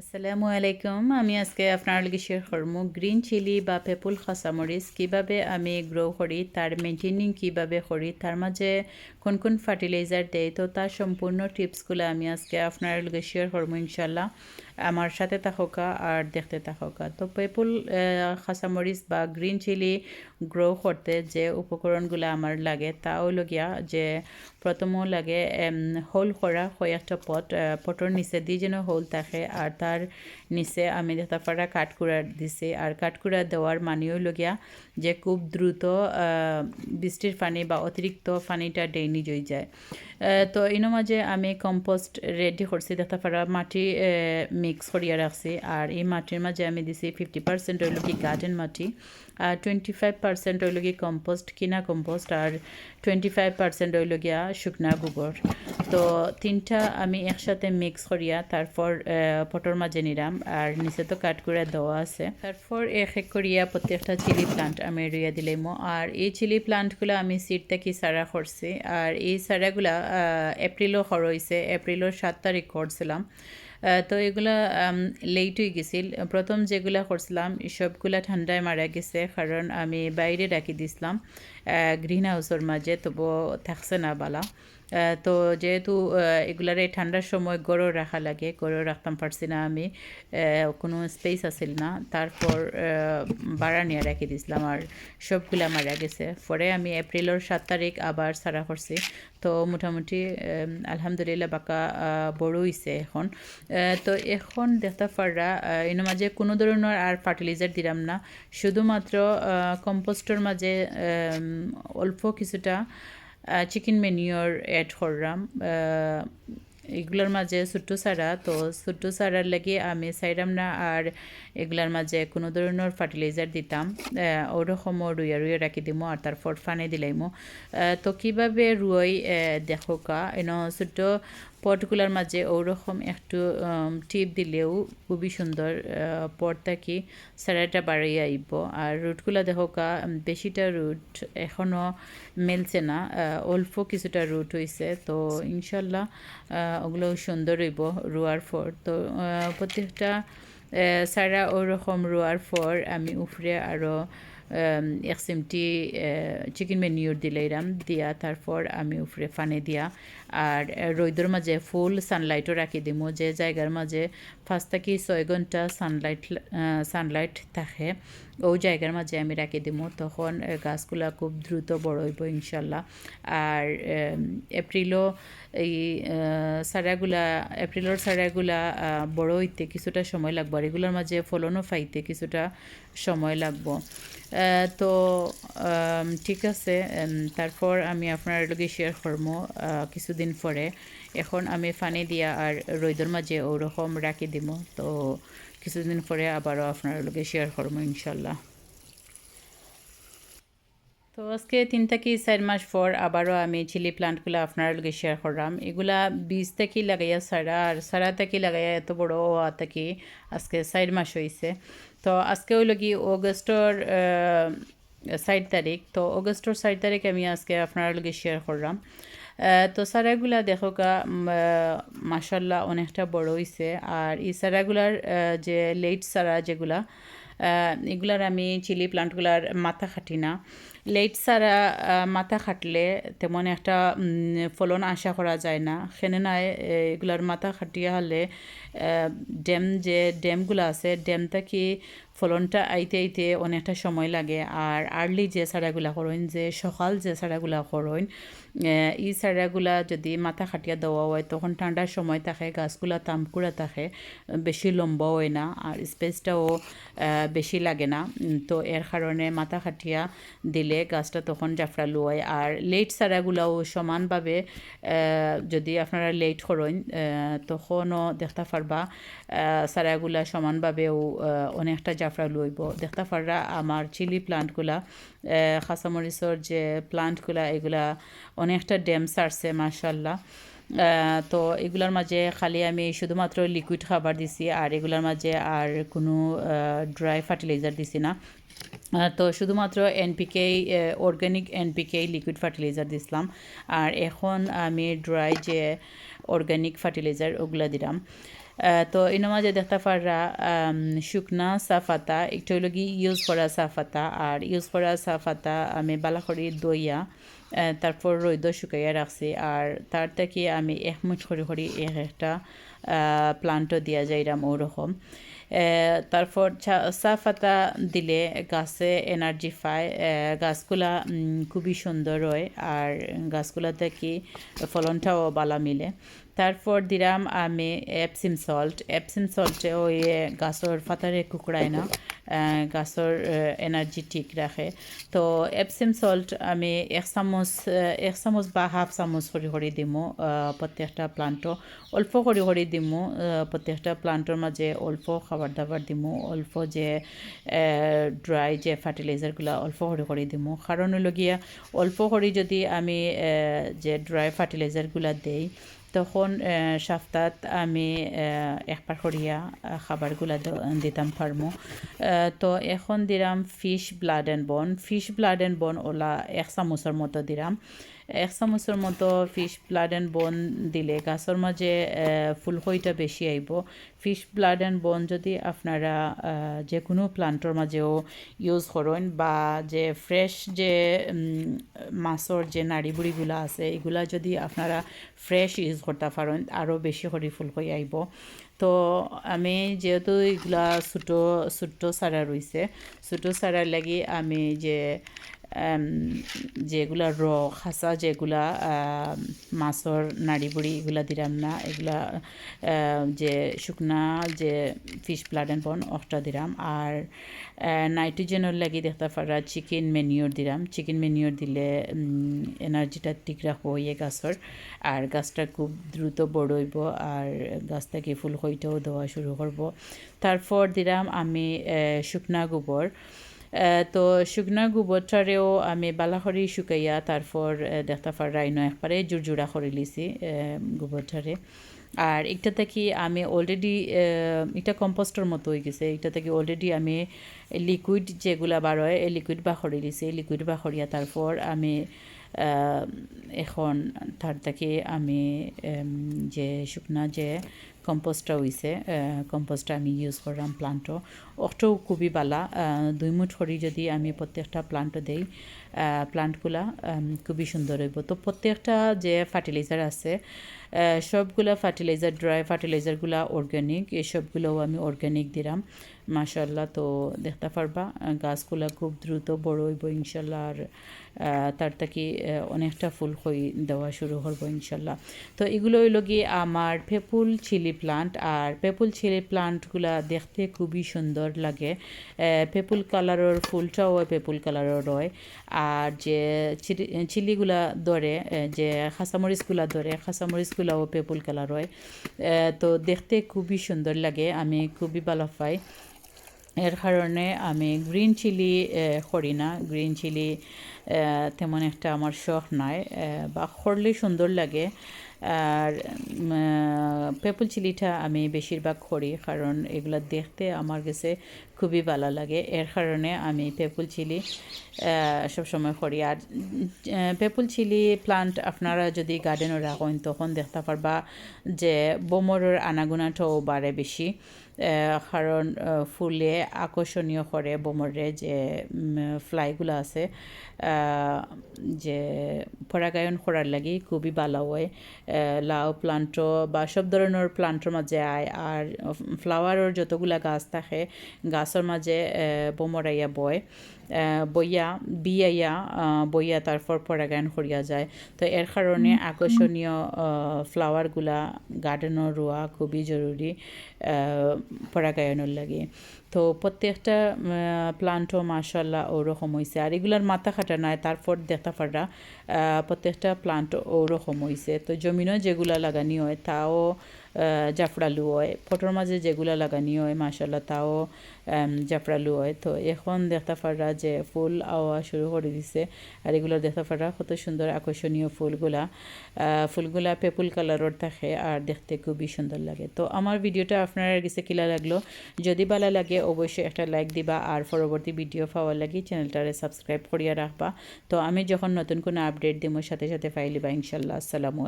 আসসালামু আলাইকুম। আমি আজকে আপনার লগে শেয়ার করব গ্রিন চিলি বা পেপুল খাসামরিচ কীভাবে আমি গ্রো করি, তার মেনটেনিং কীভাবে করি, তার মাঝে কোন কোন ফার্টিলাইজার দেয়, তো তার সম্পূর্ণ টিপসগুলো আমি আজকে আপনার লগে শেয়ার করব ইনশাল্লাহ আমার সাথে থাকা আর দেখতে থাকা তো পেপুল খাসামরিচ বা গ্রিন চিলি গ্রো করতে যে উপকরণগুলো আমার লাগে তা হলো গিয়া যে প্রথমও লাগে হোল করা কয়েকটা পট পটর নিচে দিয়ে যেন হোল থাকে, আর তার নিচে আমি দেখা ফাড়া কাঠকুড়া দিছি। আর কাঠকুড়া দেওয়ার মানেও লগিয়া যে খুব দ্রুত বৃষ্টির পানি বা অতিরিক্ত পানিটা ডেইনি হয়ে যায়। তো ইনো মাঝে আমি কম্পোস্ট রেডি করছি দেখা ফাড়া মাটি মিক্স করিয়া রাখছি। আর এই মাটির মাঝে আমি দিছি ফিফটি পার্সেন্ট হইল কি গার্ডেন মাটি, আর টোয়েন্টি ফাইভ পার্সেন্ট হইল কি কম্পোস্ট কিনা কম্পোস্ট আর টোয়েন্টি ফাইভ পার্সেন্ট হইল গিয়া শুকনা গোবর। তো তিনটা আমি একসাথে মিক্স করিয়া, তারপর পটর মাঝে নিলাম আর নিচে তো কাট করে দেওয়া আছে। তারপর এক এক করিয়া প্রত্যেকটা চিলি প্লান্ট আমি রুইয়া দিলাম আর এই চিলি প্লান্টগুলো আমি সিট থেকে সারা করছি আর এই সারাগুলা এপ্রিলও হরইছে এপ্রিলের সাত তারিখ করছিলাম তো এগুলা লেট হয়ে গেছিল। প্রথম যেগুলা করছিলাম সবগুলা ঠান্ডায় মারা গেছে কারণ আমি বাইরে রাখি দিছিলাম গ্রিন হাউসের মাঝে তবু থাকছে না বালা। তো যেহেতু এগুলার এই ঠান্ডার সময় গড়ও রাখা লাগে গড়ও রাখতাম পারছি না আমি কোনো স্পেস আছিল না। তারপর বাড়া নিয়ে রেখে দিছিলাম আর সবগুলা মারা গেছে। পরে আমি এপ্রিলের সাত তারিখ আবার সারা করছি তো মোটামুটি আলহামদুলিল্লাহ বাকা বড় হয়েছে এখন। তো এখন দেখতে পাররা এর মাঝে কোনো ধরনের আর ফার্টিলাইজার দিলাম না। শুধুমাত্র কম্পোস্টর মাঝে অল্প কিছুটা চিকেন মেনিওর অ্যাড করলাম এগুলোর মাঝে ছোট্ট সারা তো ছোট্ট সারার লাগে আমি চাইলাম না আর এগুলার মাঝে কোনো ধরনের ফার্টিলাইজার দিতাম। ওরকমও রুইয়া রুইয়া রাখি দিমো আর তারপর ফানে দিলাইমো। তো কীভাবে রুই দেখো কা, এন ছোট্ট পটগুলার মাঝে ওরকম একটু টিপ দিলেও খুবই সুন্দর পট থাকি সারাটা বাড়িয়ে আইব। আর রুটগুলা দেখো কা বেশিটা রুট এখনও মেলছে না অল্প কিছুটা রুট হয়েছে তো ইনশাল্লাহ ওগুলো সুন্দর হইব রুয়ার পর তো প্রত্যেকটা সারা ওরকম রোয়ার পর আমি উফরে আরও এক চিমটি চিকেন মেনিউর দিলাইরাম দিয়া তারপর আমি উপরে ফানে দিয়া আর রৈদর মাঝে ফুল সানলাইটও রাখি দিমো যে জায়গার মাঝে পাঁচ থেকে ছয় ঘণ্টা সানলাইট সানলাইট থাকে। ও জায়গার মাঝে আমি রাখি দিব তখন গাছগুলা খুব দ্রুত বড় হইব ইনশাল্লাহ। আর এপ্রিলও এই সারাগুলা এপ্রিলের সারাগুলা বড় হইতে কিছুটা সময় লাগবো। আর এগুলোর মাঝে ফলনও ফাইতে কিছুটা সময় লাগবো। তো ঠিক আছে তারপর আমি আপনার লগে শেয়ার করব কিছুদিন পরে। এখন আমি ফানি দিয়া আর রৈদর মাঝে ওরকম রাখি দিব তো কিছুদিন পরে আবারও আপনার লগে শেয়ার করব ইনশাল্লাহ। তো আজকে তিন থেকে চার মাস পর আবারও আমি চিলি প্লান্টগুলো আপনার লগে শেয়ার করলাম এগুলা বীজ থেকে লাগাইয়া সারা আর সারা থেকে লাগাইয়া এত বড় হওয়া থেকে আজকে চার মাস হয়েছে তো আজকে হইল কি অগস্টর ষাট তারিখ। তো অগস্টর ষাট তারিখ আমি আজকে আপনার লগে শেয়ার করলাম তো সারাগুলা দেখো গা মাসাল্লাহ অনেকটা বড় হয়েছে আর এই সারাগুলার যে লেট সারা যেগুলা এগুলার আমি চিলি প্লান্টগুলার মাথা খাটি না। লেট সারা মাথা খাটলে তেমন একটা ফলন আশা করা যায় না। সেনে নাই এগুলার মাথা খাটিয়া হলে ড্যাম যে ড্যামগুলো আছে ড্যাম থেকে ফলনটা আইতে আইতে অনেকটা সময় লাগে। আর আর্লি যে সাড়াগুলা করেন, যে সকাল যে সাড়াগুলা করেন এই সাড়াগুলা যদি মাথা খাটিয়া দেওয়া হয়, তখন ঠান্ডার সময় থাকে, গাছগুলা তামকুড়া থাকে, বেশি লম্বা হয় না আর স্পেসটাও বেশি লাগে না। তো এর কারণে মাথা খাটিয়া দিলে গাছটা তখন জাফরালু হয়। আর লেট সারাগুলাও সমানভাবে যদি আপনারা লেট করেন তখনও দেখতে পারবা সারাগুলা সমানভাবেও অনেকটা জাফরা লইব। দেখতে পাররা আমার চিলি প্লান্টগুলা খাসামরিচর যে প্লান্টগুলা, এগুলা অনেকটা ড্যাম সারছে মার্শাল্লাহ তো এগুলার মাঝে খালি আমি শুধুমাত্র লিকুইড খাবার দিছি, আর এগুলার মাঝে আর কোনো ড্রাই ফার্টিলাইজার দিছি না। তো শুধুমাত্র NPK organic NPK liquid fertiliser দিছিলাম। আর এখন আমি ড্রাই যে অর্গ্যানিক ফার্টিলাইজার ওগুলা দিলাম। তো ইনো মাঝে দেখতে পাররা শুকনা সাফাতা একটু হইল কি ইউজ করা সাফাতা আর ইউজ করা সাফাতা আমি বালাখড়ি দইয়া তারপর রৈদ শুকাইয়া রাখছি, আর তার থেকে আমি এক মুঠ করে করি এক একটা প্লান্টও দিয়া যাইরাম ওরকম। তারপর পাতা দিলে গাছে এনার্জি পায়। গাছগুলা খুবই সুন্দর হয় আর গাছগুলা থেকে ফলনটাও বালা মিলে। তারপর দিলাম আমি অ্যাপসিম সল্ট অ্যাপসিম সল্টে ওই গাছের ফাতারে কুকড়ায় না আহ, গাছর এনার্জি ঠিক রাখে তো এপসিম সল্ট আমি এক চামচ এক চামচ বা হাফ চামচ করে করে দিমো আহ, প্রত্যেকটা প্লান্টও অল্প করে করে দিমো আহ, প্রত্যেকটা প্লান্টর মাঝে অল্প খাবার দাবার দিমো অল্প যে ড্রাই যে ফার্টিলাইজারগুলো অল্প করে করে দিমো। হলো অল্প করে যদি আমি যে ড্রাই ফার্টিলাইজারগুলো দেই তখন সপ্তাহ আমি একবার করিয়া খাবারগুলা দিতাম ফার্মো। তো এখন দিলাম fish blood and bone fish blood and bone OLA এক চামচের মতো দিলাম এক চামচের মতো ফিশ ব্লাড অ্যান্ড বন দিলে। গাছের মাঝে আহ, ফুলকইটা বেশি আইব ফিশ ব্লাড অ্যান্ড বন যদি আপনারা যে কোনো প্লান্টর মাঝেও ইউজ করেন বা যে ফ্রেশ যে মাছর যে নাড়ি বুড়িগুলো আছে এগুলা যদি আপনারা ফ্রেশ ইউজ করতে পারেন আরও বেশি করে ফুলকই আইব তো আমি যেহেতু এগুলা ছোটো ছোট্টো সারা রয়েছে ছোটো সারার লাগি আমি যে যেগুলা র, খাসা যেগুলা মাছর নাড়ি বুড়ি এগুলা দিলাম না এগুলা যে শুকনা যে ফিশ ব্লাড অ্যান্ড বন অফটা দিলাম আর নাইট্রোজেনের লাগি দেখতে পারা চিকেন মেনিওর দিলাম চিকেন মেনিওর দিলে এনার্জিটা ঠিক রাখব ইয়ে গাছর আর গাছটা খুব দ্রুত বড় হইব আর গাছ থেকে ফুল হইতেও দেওয়া শুরু করব তারপর দিলাম আমি শুকনা গোবর তো শুকনা গোবরটারেও আমি বালাখরি শুকাইয়া তারপর দেখতে পারাইনো একবারে জুরজুরা করে লিছি গোবরটারে আর একটা থেকে আমি অলরেডি এটা কম্পোস্টর মতো হয়ে গেছে। এটা থেকে অলরেডি আমি লিকুইড যেগুলা বার হয়, এই লিকুইড বাখরি দিছি লিকুইড বাখরিয়া তারপর আমি এখন তার থেকে আমি যে শুকনা যে কম্পোস্টটা হইছে কম্পোস্টটা আমি ইউজ করলাম প্লান্টও ওটাও খুবই বালা দুই মুঠ করি যদি আমি প্রত্যেকটা প্লান্টও দেই প্লান্টগুলা খুবই সুন্দর হইব। তো প্রত্যেকটা যে ফার্টিলাইজার আছে সবগুলা ফার্টিলাইজার ড্রাই ফার্টিলাইজারগুলা অর্গ্যানিক এই সবগুলোও আমি অর্গ্যানিক দিলাম। মাশাল্লাহ তো দেখতে পারবা, গাছগুলা খুব দ্রুত বড় হইব ইনশাল্লাহ আর তার থেকে অনেকটা ফুল হই দেওয়া শুরু করব ইনশাল্লাহ তো এগুলো হইল গিয়ে আমার পেপুল চিলি প্লান্ট আর পেপুল চিলি প্লান্টগুলা দেখতে খুবই সুন্দর লাগে। পেপুল কালারের ফুলটাও পেপুল কালারের হয়। আর যে চিলি- চিলিগুলা ধরে যে খাসামরিচগুলা ধরে খাসামরিচগুলাও পেপুল কালার হয়। তো দেখতে খুবই সুন্দর লাগে, আমি খুবই ভালো পাই। এর কারণে আমি গ্রিন চিলি করি না। গ্রিন চিলি তেমন একটা আমার শখ আহ, বা করলে সুন্দর লাগে। আর পেপল চিলিটা আমি বেশিরভাগ করি কারণ এগুলা দেখতে আমার কাছে খুবই ভালো লাগে। এর কারণে আমি পেপুল চিলি সবসময় করি। আর পেপুল চিলি প্লান্ট আপনারা যদি গার্ডেনও রাখেন তখন দেখতে পারবা যে বোমরের আনাগুনাটাও বাড়ে বেশি। কারণ ফুলে আকর্ষণীয় করে বোমরে যে ফ্লাইগুলো আছে। যে পরাগায়ন করার লাগি খুবই ভালো হয়। লাউ প্লান্টও বা সব ধরনের প্লান্টের মাঝে আয়। আর ফ্লাওয়ারের যতগুলা গাছ থাকে গাছের মাঝে বোমরাইয়া বয়। বইয়া বিয়াইয়া বইয়া তারপর পরাগায়ন করিয়া যায়। তো এর কারণে আকর্ষণীয় ফ্লাওয়ারগুলা গার্ডেনও রোয়া খুবই জরুরি পরাগায়নের লাগে। তো প্রত্যেকটা প্লান্টও মাশাল্লাহ ওরকম হয়েছে আর এগুলার মাথা খাটা নাই তারপর দেখতে পারা প্রত্যেকটা প্লান্ট ওরকম হয়েছে তো জমিনও যেগুলা লাগানি হয় তাও জাফরালু হয়। ফটোর মাঝে যেগুলা লাগানি হয় মাশাল্লাহ তাও জাফরালু হয়। তো এখন দেখতে পারা যে ফুল আওয়া শুরু করে দিছে আর এগুলো দেখতে পারা কত সুন্দর আকর্ষণীয় ফুলগুলা। ফুলগুলা পেপুল কালারের থাকে আর দেখতে খুবই সুন্দর লাগে। তো আমার ভিডিওটা আপনার কাছে কিলা লাগল। যদি ভালো লাগে অবশ্যই একটা লাইক দিবা আর পরবর্তী ভিডিও পাওয়ার লাগি চ্যানেলটারে সাবস্ক্রাইব করিয়া রাখবা তো আমি যখন নতুন কোনো আপডেট দিব সাথে সাথে পাইলিবা ইনশাল্লাহ আসসালামু আলাইকুম।